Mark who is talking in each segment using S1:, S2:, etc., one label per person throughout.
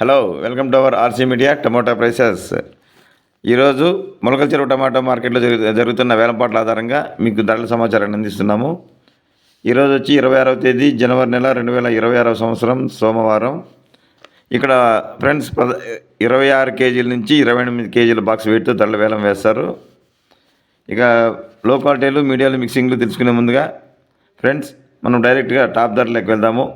S1: Hello welcome to our RC media tomato prices ఈరోజు మొలకల చెరువు టమాటా మార్కెట్లో జరుగు జరుగుతున్న వేలంపాట్ల ఆధారంగా మీకు ధరల సమాచారాన్ని అందిస్తున్నాము. ఈరోజు వచ్చి ఇరవై ఆరవ తేదీ జనవరి నెల రెండు వేల ఇరవై ఆరవ సంవత్సరం సోమవారం. ఇక్కడ ఫ్రెండ్స్ ఇరవై ఆరు కేజీల నుంచి ఇరవై ఎనిమిది కేజీల బాక్స్ వెయిట్తో ధరల వేలం వేస్తారు. ఇక లో క్వాలిటీలు మీడియాలు మిక్సింగ్లు తెలుసుకునే ముందుగా ఫ్రెండ్స్ మనం డైరెక్ట్గా టాప్ ధరలకు వెళ్దాము.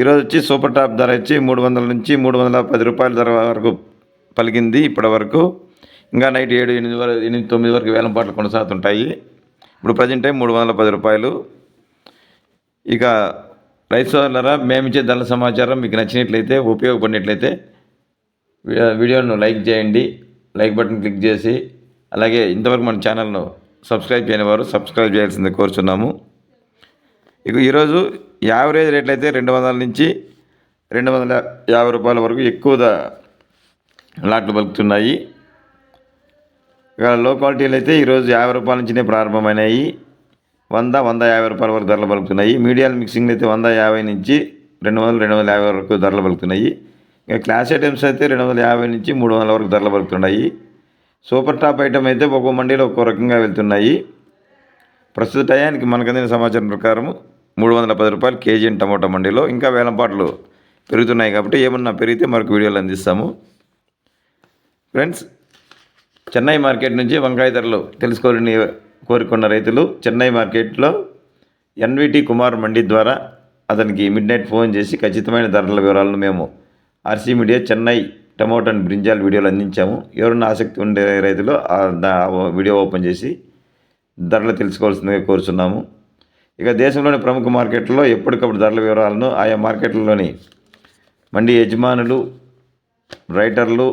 S1: ఈరోజు వచ్చి సూపర్ టాప్ ధర వచ్చి మూడు వందల నుంచి మూడు వందల పది రూపాయల ధర వరకు పలికింది ఇప్పటి వరకు. ఇంకా నైట్ ఏడు ఎనిమిది వరకు ఎనిమిది తొమ్మిది వరకు వేలం పాటలు కొనసాగుతుంటాయి. ఇప్పుడు ప్రజెంట్ టైం మూడు వందల పది రూపాయలు. ఇక రైతు సోదరులరా మేము ఇచ్చే ధరల సమాచారం మీకు నచ్చినట్లయితే ఉపయోగపడినట్లయితే వీడియోను లైక్ చేయండి. లైక్ బటన్ క్లిక్ చేసి అలాగే ఇంతవరకు మన ఛానల్ను సబ్స్క్రైబ్ చేయని వారు సబ్స్క్రైబ్ చేయాల్సింది కోరుచున్నాము. ఇక ఈరోజు యావరేజ్ రేట్లు అయితే రెండు వందల నుంచి రెండు వందల యాభై రూపాయల వరకు ఎక్కువ లాట్లు పలుకుతున్నాయి ఇక లో క్వాలిటీలు అయితే ఈరోజు యాభై రూపాయల నుంచినే ప్రారంభమైనాయి. వంద వంద యాభై రూపాయల వరకు ధరలు పలుకుతున్నాయి మీడియాల మిక్సింగ్ అయితే వంద యాభై నుంచి రెండు వందలు రెండు వందల యాభై వరకు ధరలు పలుకుతున్నాయి ఇక క్లాస్ ఐటమ్స్ అయితే రెండు వందల యాభై నుంచి మూడు వందల వరకు ధరలు పలుకుతున్నాయి సూపర్ టాప్ ఐటమ్ అయితే ఒక్కో మండీలో ఒక్కో రకంగా వెళ్తున్నాయి. ప్రస్తుత టయానికి మనకందిన సమాచారం ప్రకారము మూడు వందల పది రూపాయలు కేజీ టమోటా మండీలో ఇంకా వేలంపాట్లు పెరుగుతున్నాయి కాబట్టి ఏమన్నా పెరిగితే మరొక వీడియోలు అందిస్తాము. ఫ్రెండ్స్ చెన్నై మార్కెట్ నుంచి వంకాయ ధరలు తెలుసుకోవాలని కోరుకున్న రైతులు చెన్నై మార్కెట్లో ఎన్విటి కుమార్ మండి ద్వారా అతనికి మిడ్ నైట్ ఫోన్ చేసి ఖచ్చితమైన ధరల వివరాలను మేము RC media Chennai tomato and brinjal videos అందించాము. ఎవరన్నా ఆసక్తి ఉండే రైతులు వీడియో ఓపెన్ చేసి ధరలు తెలుసుకోవాల్సిందిగా కోరుచున్నాము. ఇక దేశంలోని ప్రముఖ మార్కెట్లలో ఎప్పటికప్పుడు ధరల వివరాలను ఆయా మార్కెట్లలోని మండి యజమానులు రైటర్లు